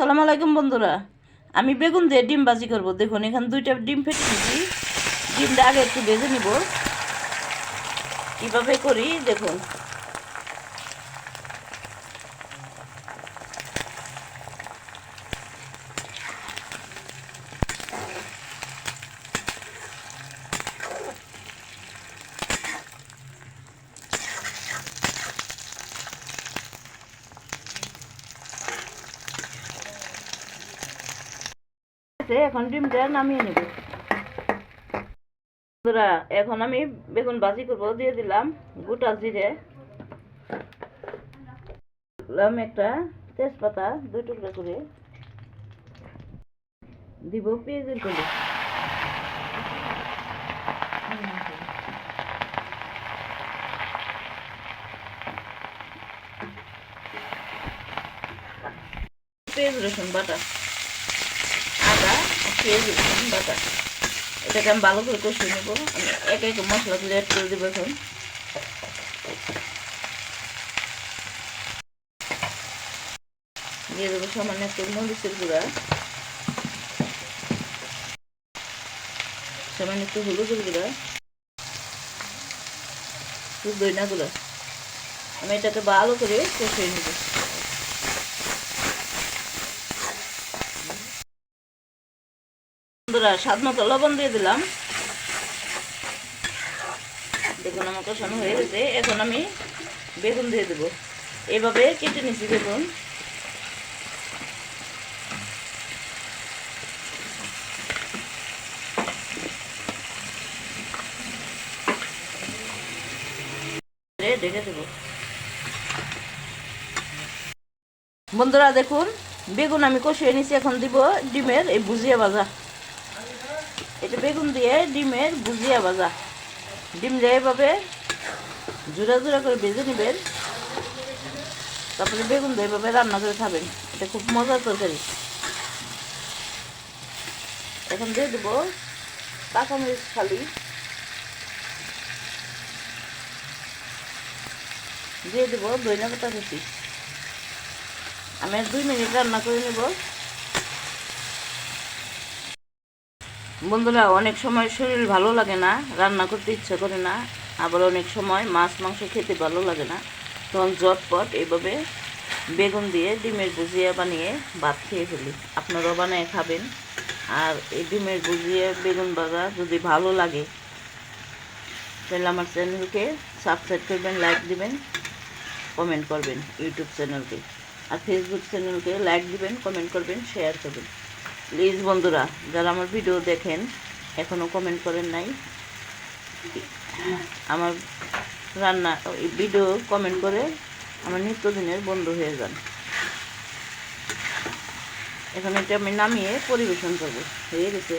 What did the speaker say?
সালাম আলাইকুম বন্ধুরা। আমি বেগুন দিয়ে ডিম বাজি করব। দেখুন, এখানে দুইটা ডিম ফেটে নিচ্ছি ডিমটা আগে একটু ভেজে নিব। কীভাবে করি, দেখুন। আছে, এখন ডিমটা নামিয়ে নেব। বন্ধুরা এখন আমি বেগুন ভাজি করব দিয়ে দিলাম গোটা জিরে। দিলাম একটা তেজপাতা দুই টুকরা করে। দিব পেঁয়াজের কলি পেঁয়াজ রসুন বাটা। পেঁয়াজ বাটা এটাকে আমি ভালো করে কষিয়ে নেব। আমি এক এক মশলাগুলো অ্যাড করে দেবো এখন। দিয়ে দেবো সামান্য একটু মরিচের গুঁড়া। সামান্য একটু হলুদের গুঁড়া। একটু দইনা গুঁড়া। আমি এটাকে ভালো করে কষিয়ে নেব। বন্ধুরা, স্বাদ মতো লবণ দিয়ে দিলাম। দেখুন, আমার কষানো হয়ে গেছে। এখন আমি বেগুন দিয়ে দেবো। এইভাবে কেটে নিছি বেগুন বন্ধুরা, দেখুন, বেগুন আমি কষিয়ে নিছি এখন দিব ডিমের এই ভুজিয়া ভাজা। এটা বেগুন দিয়ে ডিমের ভুজিয়া ভাজা। ডিম দিয়ে এভাবে জোড়া জোড়া করে ভেজে নেবেন, তারপরে বেগুন দিয়ে এভাবে রান্না করে খাবেন। এটা খুব মজার তরকারি। এখন দিয়ে দেবো কাঁচামরিচ খালি দিয়ে দেবো দইনা পাতা কুচি। আমি দুই মিনিট রান্না করে নেব। বন্ধুরা, অনেক সময় শরীর ভালো লাগে না, রান্না করতে ইচ্ছে করে না, আবার অনেক সময় মাছ, মাংস খেতে ভালো লাগে না। তখন জটপট এইভাবে বেগুন দিয়ে ডিমের ভুজিয়া বানিয়ে ভাত খেয়ে ফেলি। আপনারাও বানিয়ে খাবেন। আর এই ডিমের ভুজিয়া, বেগুন ভাজা যদি ভালো লাগে, তাহলে আমার চ্যানেলকে সাবস্ক্রাইব করবেন, লাইক দিবেন, কমেন্ট করবেন, ইউটিউব চ্যানেলকে। আর ফেসবুক চ্যানেলকে লাইক দিবেন, কমেন্ট করবেন, শেয়ার করবেন। প্লিজ বন্ধুরা, যারা আমার ভিডিও দেখেন এখনও কমেন্ট করেন নাই, আমার রান্না ভিডিও কমেন্ট করে আমার নিত্যদিনের বন্ধু হয়ে যান। এখন এটা আমি নামিয়ে পরিবেশন করব। হয়ে গেছে।